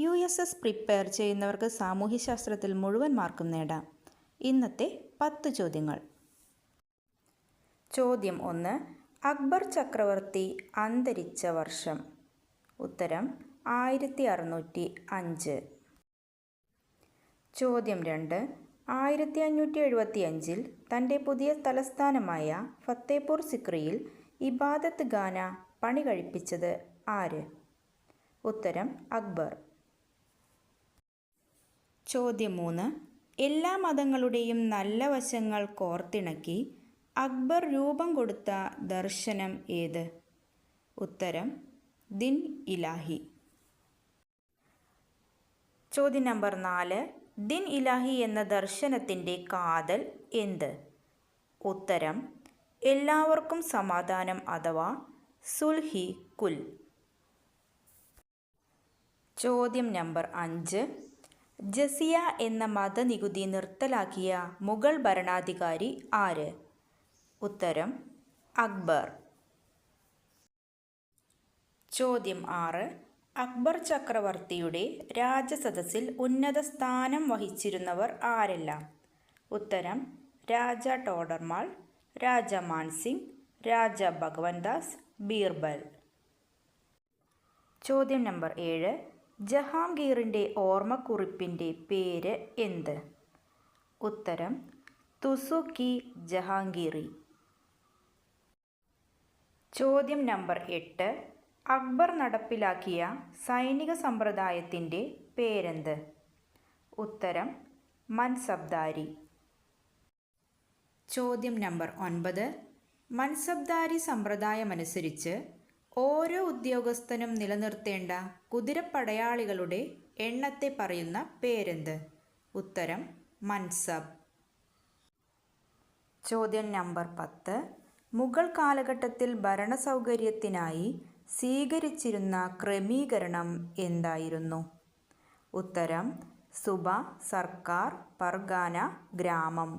U S S prepare ചെയ്യുന്നവർക്ക് സാമൂഹ്യശാസ്ത്രത്തിൽ മുഴുവൻ മാർക്കും നേടാം. ഇന്നത്തെ പത്ത് ചോദ്യങ്ങൾ. ചോദ്യം ഒന്ന് അക്ബർ ചക്രവർത്തി അന്തരിച്ച വർഷം. ഉത്തരം ആയിരത്തി അറുന്നൂറ്റി അഞ്ച് ചോദ്യം രണ്ട് ആയിരത്തി അഞ്ഞൂറ്റി എഴുപത്തി അഞ്ചിൽ തന്റെ പുതിയ തലസ്ഥാനമായ ഫത്തേപൂർ സിക്രിയിൽ ഇബാദത്ത് ഖാന പണി കഴിപ്പിച്ചത് ആര്? ഉത്തരം അക്ബർ. ചോദ്യം മൂന്ന് എല്ലാ മതങ്ങളുടെയും നല്ല വശങ്ങൾ കോർത്തിണക്കി അക്ബർ രൂപം കൊടുത്ത ദർശനം ഏത്? ഉത്തരം ദിൻ ഇലാഹി. ചോദ്യം നമ്പർ നാല് ദിൻ ഇലാഹി എന്ന ദർശനത്തിന്റെ കാതൽ എന്ത്? ഉത്തരം എല്ലാവർക്കും സമാധാനം അഥവാ സുൽഹി കുൽ. ചോദ്യം നമ്പർ അഞ്ച് ജസിയ എന്ന മതനികുതി നിർത്തലാക്കിയ മുഗൾ ഭരണാധികാരി ആര്? ഉത്തരം അക്ബർ. ചോദ്യം ആറ്. അക്ബർ ചക്രവർത്തിയുടെ രാജസദസ്സിൽ ഉന്നത സ്ഥാനം വഹിച്ചിരുന്നവർ ആരെല്ലാം? ഉത്തരം രാജ ടോഡർമാൾ രാജ മാൻസിംഗ് രാജ ഭഗവൻദാസ് ബീർബൽ. ചോദ്യം നമ്പർ ഏഴ്. ജഹാംഗീറിന്റെ ഓർമ്മക്കുറിപ്പിന്റെ പേര് എന്ത്? ഉത്തരം തുസുക്കി ജഹാംഗീറി. ചോദ്യം നമ്പർ എട്ട് അക്ബർ നടപ്പിലാക്കിയ സൈനിക സമ്പ്രദായത്തിന്റെ പേരെന്ത്? ഉത്തരം മൻസബ്ദാരി. ചോദ്യം നമ്പർ ഒൻപത് മൻസബ്ദാരി സമ്പ്രദായമനുസരിച്ച് ഓരോ ഉദ്യോഗസ്ഥനും നിലനിർത്തേണ്ട കുതിരപ്പടയാളികളുടെ എണ്ണത്തെ പറയുന്ന പേരെന്ത്? ഉത്തരം മൻസബ്. ചോദ്യം നമ്പർ പത്ത്. മുഗൾ കാലഘട്ടത്തിൽ ഭരണസൗകര്യത്തിനായി സ്വീകരിച്ചിരുന്ന ക്രമീകരണം എന്തായിരുന്നു? ഉത്തരം സുബ സർക്കാർ പർഗാന ഗ്രാമം.